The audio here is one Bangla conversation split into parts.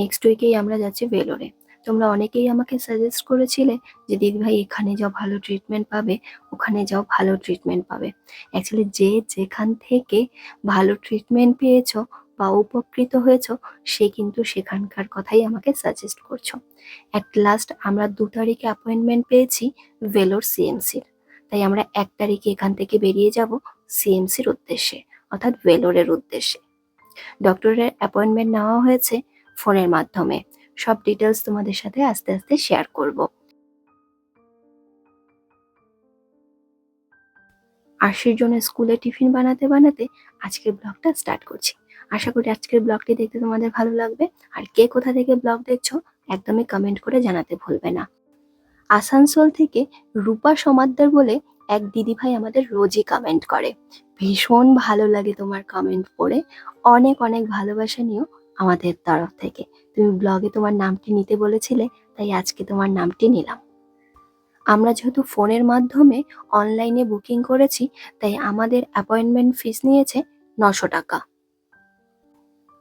নেক্সট উইকেই আমরা যাচ্ছি ভেলোরে তোমরা অনেকেই আমাকে সাজেস্ট করেছিলে যে দিদিভাই এখানে যাও, ভালো ট্রিটমেন্ট পাবে। ওখানে যাও, ভালো ট্রিটমেন্ট পাবে। অ্যাকচুয়ালি যে যেখান থেকে ভালো ট্রিটমেন্ট পেয়েছ বা উপকৃত হয়েছো, সে কিন্তু সেখানকার কথাই আমাকে সাজেস্ট করছ। অ্যাট লাস্ট আমরা দু তারিখে অ্যাপয়েন্টমেন্ট পেয়েছি ভেলোর সিএমসির তাই আমরা এক তারিখে এখান থেকে বেরিয়ে যাব সিএমসির উদ্দেশ্যে, অর্থাৎ ভেলোরের উদ্দেশ্যে। ডক্টরের অ্যাপয়েন্টমেন্ট নেওয়া হয়েছে। ফোনের মাধ্যমে। সব ডিটেলস তোমাদের সাথে আস্তে আস্তে শেয়ার করব। আশির জন্য স্কুলে টিফিন বানাতে বানাতে আজকের ব্লগটা স্টার্ট করছি। আশা করি আজকের ব্লগটি দেখতে তোমাদের ভালো লাগবে। আর কে কোথা থেকে ব্লগ দেখছ, একদমই কমেন্ট করে জানাতে ভুলবে না। আসানসোল থেকে রূপা সমাদ্দার বলে এক দিদিভাই আমাদের রোজই কমেন্ট করে। ভীষণ ভালো লাগে তোমার কমেন্ট পড়ে। অনেক অনেক ভালোবাসা নিও আমাদের তরফ থেকে। তুমি ব্লগে তোমার নামটি নিতে বলেছিলে, তাই আজকে তোমার নামটি নিলাম। আমরা যেহেতু ফোনের মাধ্যমে অনলাইনে বুকিং করেছি, তাই আমাদের অ্যাপয়েন্টমেন্ট ফিস নিয়েছে নশো টাকা।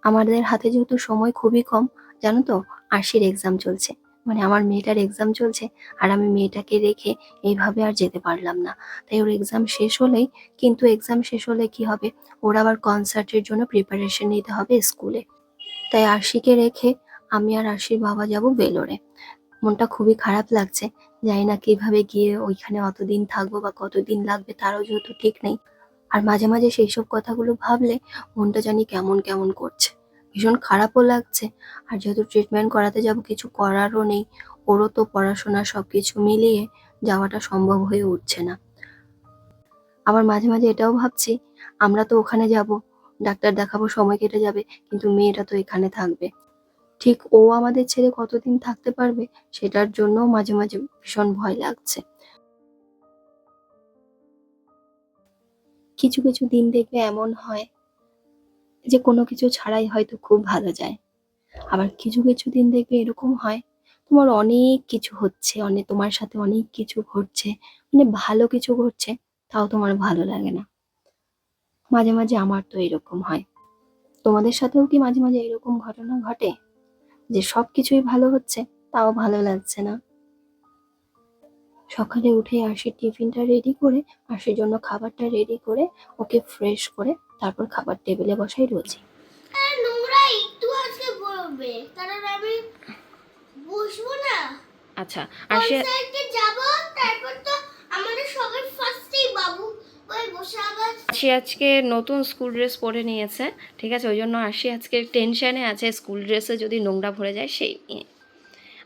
আমাদের হাতে যেহেতু সময় খুবই কম, জানো তো আশির এক্সাম চলছে। মানে আমার মেয়েটার এক্সাম চলছে, আর আমি মেয়েটাকে রেখে এইভাবে আর যেতে পারলাম না। তাই ওর এক্সাম শেষ হলেই, কিন্তু এক্সাম শেষ হলে কি হবে? ওর আবার কনসার্টের জন্য প্রিপারেশন নিতে হবে স্কুলে তাই আশিকে রেখে আমি আর আশির বাবা যাব বেলোরে মনটা খুবই খারাপ লাগছে। জানি না কীভাবে গিয়ে ওইখানে অতদিন থাকব বা কতদিন লাগবে তারও যেহেতু ঠিক নেই। আর মাঝে মাঝে সেই সব কথাগুলো ভাবলে মনটা জানি কেমন কেমন করছে। ভীষণ খারাপও লাগছে। আর যেহেতু ট্রিটমেন্ট করাতে যাব, কিছু করারও নেই, ওরও তো পড়াশোনা সব কিছু মিলিয়ে যাওয়াটা সম্ভব হয়ে উঠছে না। আবার মাঝে মাঝে এটাও ভাবছি, আমরা তো ওখানে যাব ডাক্তার দেখাবো, সময় কেটে যাবে, কিন্তু মেয়েটা তো এখানে থাকবে। ঠিক ও আমাদের ছেড়ে কতদিন থাকতে পারবে, সেটার জন্য মাঝে মাঝে ভীষণ ভয় লাগছে। কিছু কিছু দিন দেখবে এমন হয় যে, কোনো কিছু ছাড়াই হয়তো খুব ভালো যায়। আবার কিছু কিছু দিন দেখবে এরকম হয়, তোমার অনেক কিছু হচ্ছে অনেক তোমার সাথে অনেক কিছু ঘটছে মানে ভালো কিছু ঘটছে, তাও তোমার ভালো লাগে না। মাঝে মাঝে আমার তো এরকম হয়। তোমাদের সাথেও কি মাঝে মাঝে এরকম ঘটনা ঘটে? যে সব কিছুই ভালো হচ্ছে তাও ভালো লাগছে না। সকালে উঠে আসি টিফিনটা রেডি করে আশির জন্য খাবারটা রেডি করে ওকে ফ্রেশ করে তারপর খাবার টেবিলে বসাই রোজই। আর না। আচ্ছা আশি কনসার্টে যাব তারপর তো আমাদের সবার ফার্স্টেই বাবু আশি আজকে নতুন স্কুল ড্রেস পরে নিয়েছে, ঠিক আছে? ওই জন্য আশি আজকে টেনশনে আছে স্কুল ড্রেসে যদি নোংরা ভরে যায়, সেই নিয়ে।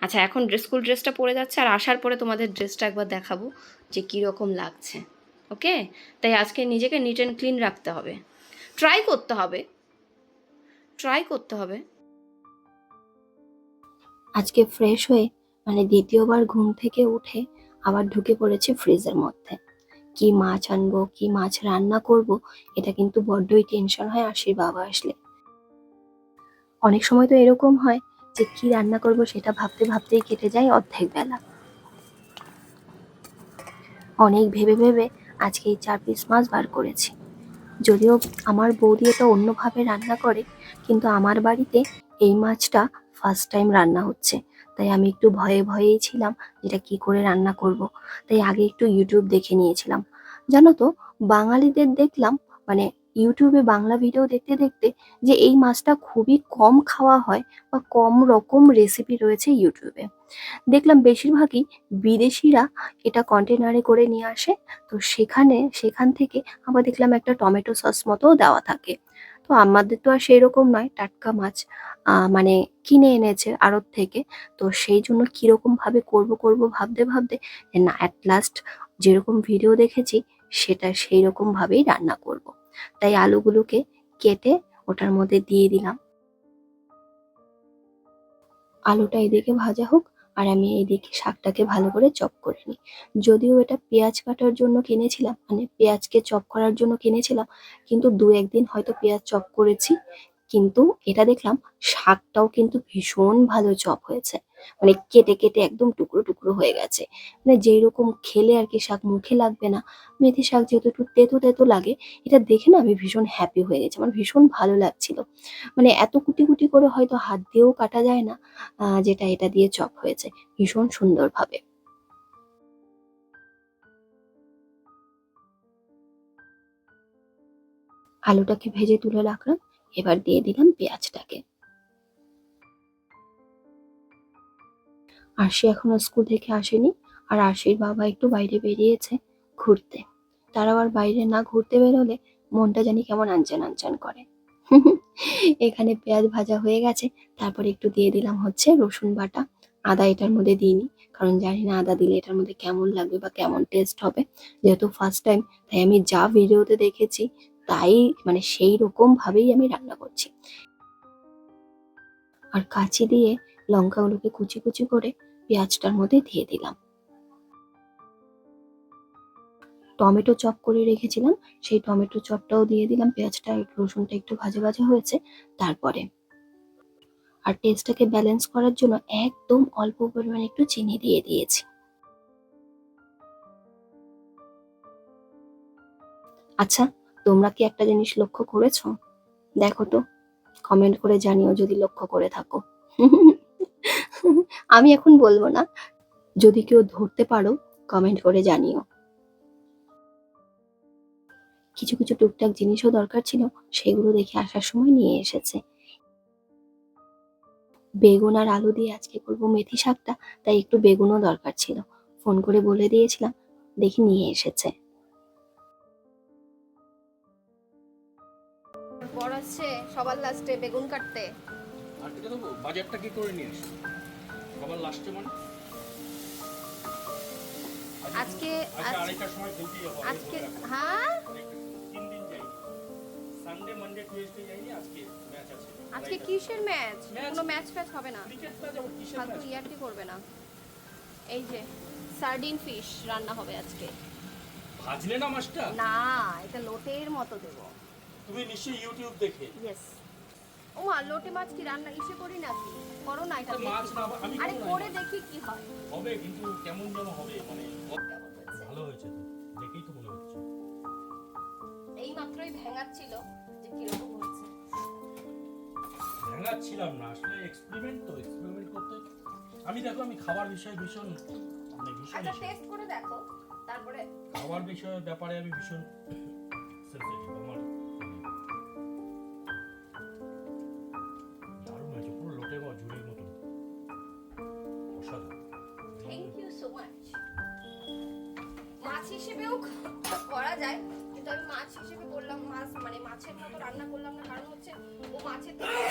আচ্ছা এখন স্কুল ড্রেসটা পরে যাচ্ছে, আর আসার পরে তোমাদের ড্রেসটা একবার দেখাবো যে কীরকম লাগছে, ওকে? তাই আজকে নিজেকে নিট অ্যান্ড ক্লিন রাখতে হবে। ট্রাই করতে হবে। ট্রাই করতে হবে। আজকে ফ্রেশ হয়ে মানে দ্বিতীয়বার ঘুম থেকে উঠে আবার ঢুকে পড়েছে ফ্রিজের মধ্যে। কি মাছ আনব, কি মাছ রান্না করব, এটা কিন্তু বড্ডই টেনশন হয় আশির বাবা আসলে। অনেক সময় তো এরকম হয় যে কি রান্না করব সেটা ভাবতে ভাবতেই কেটে যায় অর্ধেক বেলা। অনেক ভেবে ভেবে আজকে এই চার পিস মাছ বার করেছি। যদিও আমার বৌদি এটা অন্যভাবে রান্না করে, কিন্তু আমার বাড়িতে এই মাছটা ফার্স্ট টাইম রান্না হচ্ছে। তাই আমি একটু ভয়ে ভয়েই ছিলাম এটা কি করে রান্না করব। তাই আগে একটু ইউটিউব দেখে নিয়েছিলাম। জানো তো, বাঙালিদের দেখলাম মানে ইউটিউবে বাংলা ভিডিও দেখতে দেখতে যে এই মাছটা খুবই কম খাওয়া হয় বা কম রকম রেসিপি রয়েছে ইউটিউবে দেখলাম বেশিরভাগই বিদেশিরা এটা কন্টেনারে করে নিয়ে আসে। তো সেখানে, সেখান থেকে আবার দেখলাম একটা টমেটো সস মতো দেওয়া থাকে। তো আমাদের তো আর সেই রকম নয়, টাটকা মাছ মানে কিনে এনেছে আড়ত থেকে তো সেই জন্য কীরকম ভাবে করব করব ভাবতে ভাবতে না অ্যাট লাস্ট যেরকম ভিডিও দেখেছি, সেটা সেই রকম ভাবেই রান্না করব। তাই আলুগুলোকে কেটে ওটার মধ্যে দিয়ে দিলাম আলুটা এদিকে ভাজা হোক আর আমি এইদিকে শাকটাকে ভালো করে চপ করে নিই। যদিও এটা পেঁয়াজ কাটার জন্য কিনেছিলাম মানে পেঁয়াজকে চপ করার জন্য কিনেছিলাম, কিন্তু দু একদিন হয়তো পেঁয়াজ চপ করেছি। কিন্তু এটা দেখলাম শাকটাও কিন্তু ভীষণ ভালো চপ হয়েছে। মানে কেটে কেটে একদম টুকরো টুকরো হয়ে গেছে। মানে যেই রকম খেলে আর কি শাক মুখে লাগবে না, মেথি শাক যেহেতু একটু তেতো তেতো লাগে, এটা দেখে না আমি ভীষণ হ্যাপি হয়ে গেছি। আমার ভীষণ ভালো লাগছিল। মানে এত কুটি কুটি করে হয়তো হাত দিয়েও কাটা যায় না যেটা এটা দিয়ে চপ হয়েছে। ভীষণ সুন্দরভাবে। আলুটাকে ভেজে তুলে রাখলাম। এবার দিয়ে দিলাম পেঁয়াজটাকে। আরশি এখনও স্কুল থেকে আসেনি আর আরশির বাবা একটু বাইরে বেরিয়েছে ঘুরতে। তারাও আর বাইরে না ঘুরতে বেরোলে মনটা জানি কেমন আনচান আনচান করে। এখানে পেঁয়াজ ভাজা হয়ে গেছে, তারপর একটু দিয়ে দিলাম হচ্ছে রসুন বাটা। আদা এটার মধ্যে দিইনি, কারণ জানি না আদা দিলে এটার মধ্যে কেমন লাগবে বা কেমন টেস্ট হবে। যেহেতু ফার্স্ট টাইম তাই আমি যা ভিডিওতে দেখেছি তাই মানে সেই রকম ভাবেই আমি রান্না করছি। আর কাঁচি দিয়ে লঙ্কাগুলোকে কুচি কুচি করে পেঁয়াজটার মধ্যে দিয়ে দিলাম। টমেটো চপ করে রেখেছিলাম, সেই টমেটো চপটাও দিয়ে দিলাম, পেঁয়াজটা, রসুনটা একটু ভাজা ভাজা হয়েছে, তারপরে। আর টেস্টটাকে ব্যালেন্স করার জন্য একদম অল্প পরিমাণে একটু চিনি দিয়ে দিয়েছি। আচ্ছা তোমরা কি একটা জিনিস লক্ষ্য করেছ? দেখো তো কমেন্ট করে জানিও যদি লক্ষ্য করে থাকো। আমি এখন বলব না, যদি কেউ ধরতে পারো কমেন্ট করে জানিও। কিছু কিছু টুকটাক জিনিসও দরকার ছিল, সেগুলো দেখে আসার সময় নিয়ে এসেছে। বেগুন আর আলু দিয়ে আজকে করব মেথি শাকটা, তাই একটু বেগুনও দরকার ছিল। ফোন করে বলে দিয়েছিলাম, দেখি নিয়ে এসেছে। বর আসছে সবার লাস্টে বেগুন কাটতে। আর দেবো? বাজারটা কি করে নিয়ে সবার লাস্টে মানে? আজকে আজকে সময় যাব আজকে হ্যাঁ? তিন দিন যাই। সানডে মানডে যাইনি আজকে ম্যাচ আছে। আজকে কিসের ম্যাচ। কোনো ম্যাচ ফ্যাচ হবে না। ক্রিকেট ম্যাচ আবার কিসের ফালতু করবে না। এই যে সার্ডিন ফিশ রান্না হবে আজকে। ভাজলে না মাছটা? না এটা লোটের মতো দেব। তুমি নিশ্চয়ই ইউটিউব দেখে। ইয়েস ও মা লোটে মাছ কি রান্না ইসে করি নাকি? করো না এটা মাছ না আমি আরে করে দেখি কি হয়। হবে কিন্তু কেমন যেন হবে মানে ভালো হয়েছে তো। দেখেই তো মনে হচ্ছে। এই মাত্রই ভেঙাচ্ছিল যে কীরকম হচ্ছে ভেঙাচ্ছিলাম না আসলে এক্সপেরিমেন্ট তো এক্সপেরিমেন্ট করতে। আমি দেখো আমি খাবার বিষয়ে ভীষণ মানে ভীষণ আচ্ছা টেস্ট করে দেখো। তারপরে খাবার বিষয়ে ব্যাপারে আমি ভীষণ হিসেবেও করা যায় কিন্তু আমি মাছ হিসেবে করলাম মাছ মানে মাছের মতো রান্না করলাম না কারণ হচ্ছে ও মাছের থেকে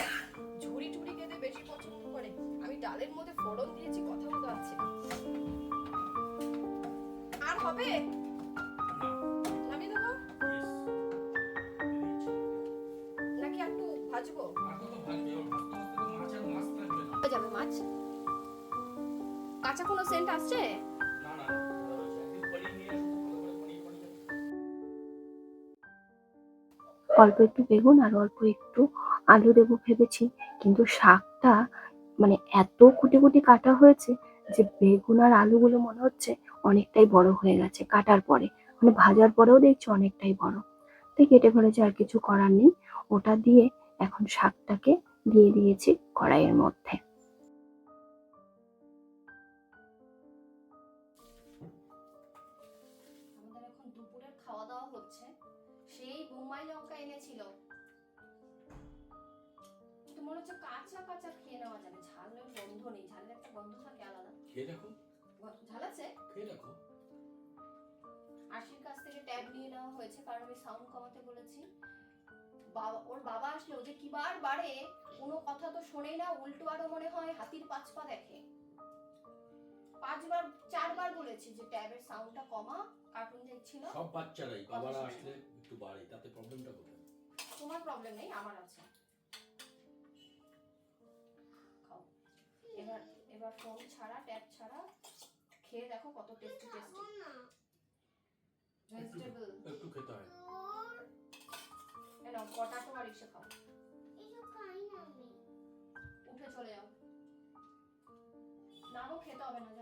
ঝুড়ি টুড়ি খেতে বেশি পছন্দ করে। আমি ডালের মধ্যে ফোড়ন দিয়েছি কথা বলতে পারছি না আর হবে ভাজবো? যাবে মাছ। কাঁচা কোনো সেন্ট আসছে? অল্প একটু বেগুন আর অল্প একটু আলু দেবো ভেবেছি। কিন্তু শাকটা মানে এত কুটি কুটি কাটা হয়েছে যে বেগুন আর আলুগুলো মনে হচ্ছে অনেকটাই বড় হয়ে গেছে কাটার পরে। মানে ভাজার পরেও দেখছি অনেকটাই বড়। তাই কেটে ফেলেছে, আর কিছু করার নেই। ওটা দিয়ে এখন শাকটাকে দিয়ে দিয়েছি কড়াইয়ের মধ্যে। খাওয়া দাওয়া হচ্ছে। সেই বোম্বাই লঙ্কা এনেছিল। কিন্তু মনে হচ্ছে কাঁচা কাঁচা খেয়ে নেওয়া যাবে। ঝালের গন্ধ নেই ঝালের একটা গন্ধ থাকে আলাদা। খেয়ে দেখো। ঝাল আছে? খেয়ে দেখো। আশির কাছ থেকে ট্যাব নিয়ে নেওয়া হয়েছে কারণ আমি সাউন্ড কমাতে বলেছি। বাবা ওর বাবা আসলে ও যে কিবার বাড়ে কোনো কথা তো শোনেই না উল্টো আরও মনে হয় হাতির পাঁচ পা দেখে। পাঁচবার চারবার বলেছি যে ট্যাবের সাউন্ডটা কমা কার্টুন দেখছিল সব বাচ্চারাই বাবারা আসলে একটু বাড়ে তাতে প্রবলেমটা কোথায়? তোমার প্রবলেম নেই আমার আছে। এবার এবার ফোন ছাড়া ট্যাব ছাড়া খেয়ে দেখো কত টেস্টি টেস্টি ভেজিটেবল একটু খেতে হয়। নাও কটা তোমার ইচ্ছে খাও। উঠে চলে যাও। নাও খেতে হবে না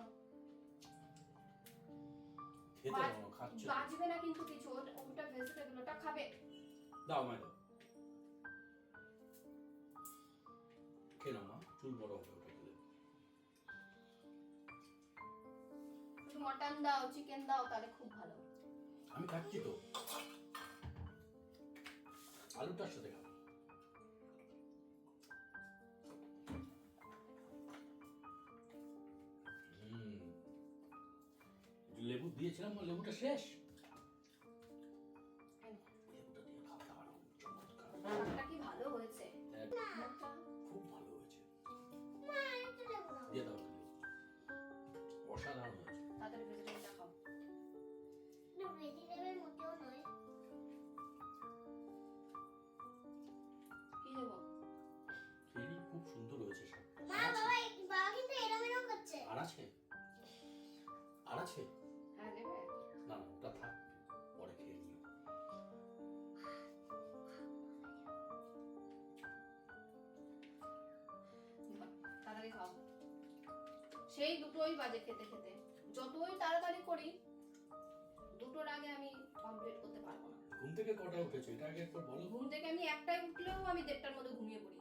খেতে খাচ্ছে বাজবে না কিন্তু কিছু ওটা- ওটা ভেজিটেবল ওটা খাবে। দাও মাই দাও। খেয়ে নাও মা চুল বড় হবে ওটা খেলে মটন দাও চিকেন দাও তাহলে খুব ভালো। আমি খাচ্ছি তো। আলুটার সাথে খাব। লেবু দিয়েছিলাম লেবুটা শেষ। লেবুটা দিয়ে খাওয়া দাওয়া চমৎকার। কি ভালো হয়েছে? খুব ভালো হয়েছে। মা একটু লেবু দাও। দিয়ে দাও অসাধারণ হয়েছে। তাড়াতাড়ি ভেজিটেবলটা খাও না, vegetable মোটেও নয়। কি দেবো? খেয়ে খুব সুন্দর হয়েছে শাকটা মা বাবা বাবা কিন্তু এরম এরম করছে। আর আছে? আর আছে? সেই দুটোই বাজে খেতে খেতে। যতই তাড়াতাড়ি করি দুটোর আগে আমি কমপ্লিট করতে পারব না। ঘুম থেকে কটা উঠেছো? এটা আগে একবার বলো। ঘুম থেকে আমি একটাই উঠলেও আমি দেড়টার মধ্যে ঘুমিয়ে পড়ি।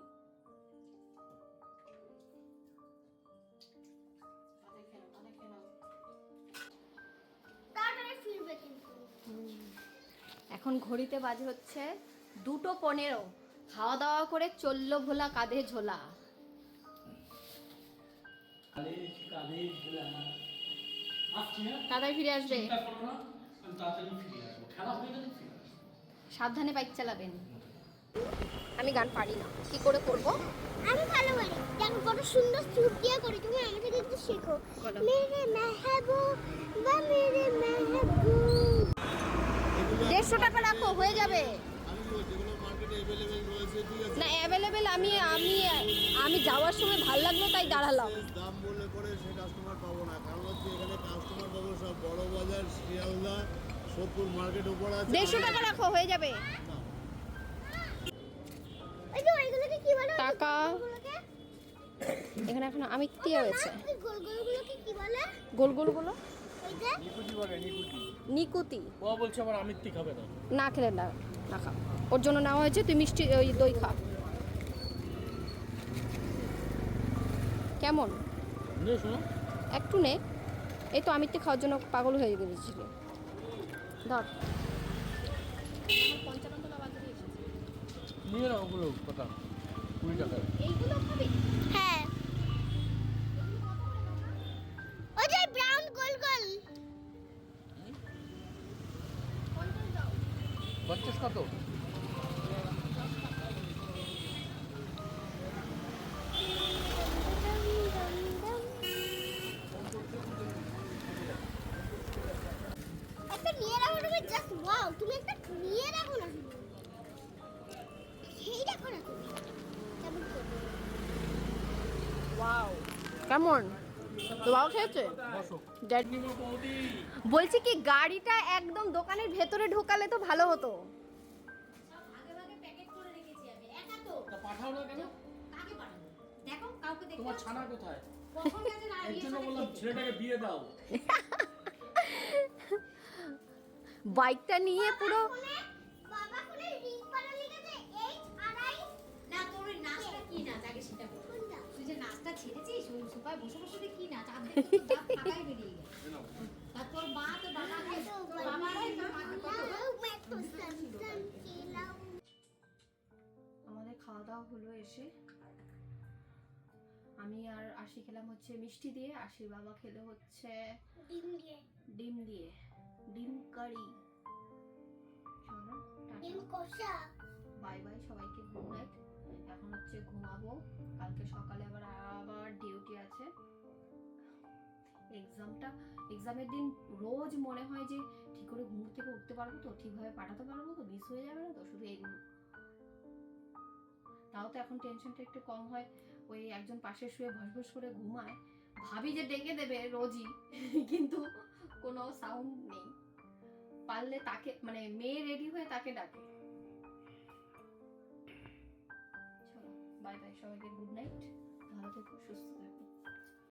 এখন ঘড়িতে বাজে হচ্ছে দুটো পনেরো। খাওয়া দাওয়া করে চলল ভোলা কাঁধে ঝোলা। গেলে ফিরে আসব। সাবধানে বাইক চালাবেন। আমি গান পারি না। কি করে করব? আমি ভালো পারি দেখো কত সুন্দর সুর দিয়ে করি তুমি আমার থেকে একটু শেখো। বলো। মেরে মেহবুব বা মেরে মেহবুব। দেড়শো টাকা রাখো হয়ে যাবে আমি বলছি যেগুলো মার্কেটে অ্যাভেলেবেল রয়েছে ঠিক আছে না অ্যাভেলেবেল আমি আমি আমি যাওয়ার সময় ভালো লাগল তাই দাঁড়ালাম। দাম বলে করে সে কাস্টমার পাবো না কারণ হচ্ছে এখানে কাস্টমার পাবো সব বড় বাজার শিয়ালদা সোদপুর মার্কেট উপর আছে। দেড়শো টাকা রাখো হয়ে যাবে। ওই তো ওইগুলোকে কি বলে টাকা। এখানে এখন আমি কি হয়েছে। গোল গোলগুলোকে কি বলে? গোল গোলগুলো ওই যে? নিকুচি বলে নিকুচি। নিকুতি। ও বলছে আমার আমিত্তি খাবে না না খেলে না। না খা ওর জন্য নেওয়া হয়েছে তুই মিষ্টি ওই দই খা। কেমন? একটু নে। এই তো আমিত্তি খাওয়ার জন্য পাগল হয়ে গেছিল ধর। নিয়ে নাও ওগুলো কথা। কুড়ি টাকা এইগুলো খাবি? কত? একটা নিয়ে রাখো তুমি জাস্ট ওয়াও তুমি একটা নিয়ে রাখো না। শুধু রাখো না তুমি। কেমন করে ওয়াও কেমন? তো বাবা খেয়েছে? বসো। ড্যাডি বৌদি বলছি কি গাড়িটা একদম দোকানের ভেতরে ঢোকালে তো ভালো হতো। পাঠাও না কেন দেখো কাউকে দেখতে তোমার ছানা কোথায়? কখন গেছে না এর জন্য বললাম ছেলেটাকে বিয়ে দাও। বাইকটা নিয়ে পুরো বাবা কোনে রিং পাড়া লিখেছে এইচ আই না তোর নাচটা কি নাচ? আগে সেটা বল। তুই যে নাচটা ছেড়েছিস ওই সোফায় বসে বসে কি নাচ? আধ তো দাঁত ফাঁকাই বেরিয়ে গেল তা তোর মা তো বাবা বাবা খাওয়া হলো এসে। আমি আর আশি খেলাম হচ্ছে মিষ্টি দিয়ে আশির বাবা খেলে হচ্ছে ডিম দিয়ে। ডিম দিয়ে। ডিম কারি। চলো ডিম কষা। বাই বাই সবাইকে গুড নাইট। এখন হচ্ছে ঘুমাবো। কালকে সকালে আবার আবার ডিউটি আছে। এক্সামটা এক্সামের দিন রোজ মনে হয় যে ঠিক করে ঘুম থেকে উঠতে পারব তো ঠিকভাবে পাঠাতে পারব তো মিস হয়ে যাবে না তো? শুধু এইগুলো তাও তো এখন টেনশনটা একটু কম হয়। ওই একজন পাশে শুয়ে ভস ভস করে ঘুমায়। ভাবি যে ডেকে দেবে রোজই, কিন্তু কোনো সাউন্ড নেই। পারলে তাকে মানে মেয়ে রেডি হয়ে তাকে ডাকে। বাই বাই সবাইকে গুড নাইট ভালো থেকো, সুস্থ থেকো।